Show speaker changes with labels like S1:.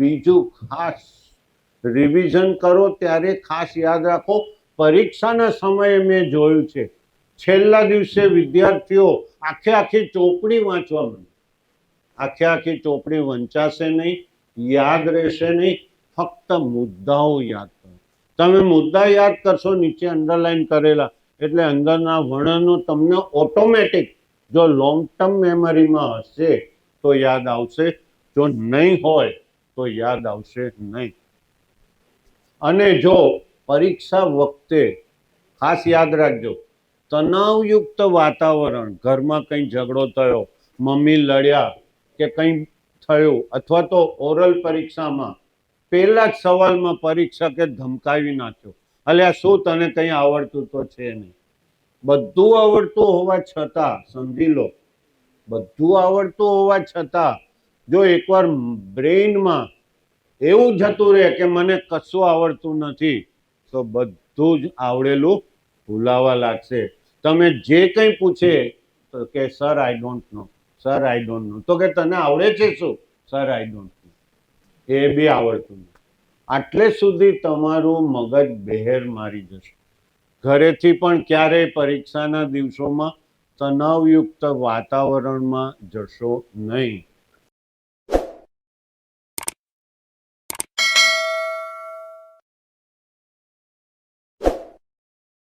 S1: બીજું ખાસ રિવિઝન કરો ત્યારે ખાસ યાદ રાખો, પરીક્ષાના સમયે મેં જોયું છે, છેલ્લા દિવસે વિદ્યાર્થીઓ આખે આખી ચોપડી વાંચવા માંડે. આખે આખી ચોપડી વંચાશે નહીં, યાદ રહેશે નહીં, ફક્ત મુદ્દાઓ યાદ કરો. તમે મુદ્દા યાદ કરશો, નીચે અંડરલાઈન કરેલા, એટલે અંદરના વર્ણનો તમને ઓટોમેટિક જો લોંગ ટર્મ મેમરીમાં હશે, તો યાદ આવશે. જો નહીં હોય તો યાદ આવશે નહીં. અને જો પરીક્ષા વખતે ખાસ યાદ રાખજો, તણાવયુક્ત વાતાવરણ, ઘરમાં કંઈ ઝઘડો થયો, મમ્મી લડ્યા કે કંઈ થયું, અથવા તો ઓરલ પરીક્ષામાં પહેલા જ સવાલમાં પરીક્ષકે ધમકાવી નાખ્યો, અલ્યા શું તને કંઈ આવડતું તો છે નહીં. બધું આવડતું હોવા છતાં, સમજી લો, બધું આવડતું હોવા છતાં, જો એકવાર બ્રેઇનમાં એવું જતું રહે કે મને કશું આવડતું નથી, તો બધું જ આવડેલું ભૂલાવા લાગશે. તમે જે કંઈ પૂછે, તો કે sir I don't know sir I don't know તો કે, તને આવડે છે શું? સર આઈ ડોન્ટ નો એ બી આવડતું નથી. આટલે સુધી તમારું મગજ બહેર મારી જશે. ઘરેથી પણ ક્યારેય પરીક્ષાના દિવસોમાં તણાવયુક્ત વાતાવરણમાં જશો નહીં.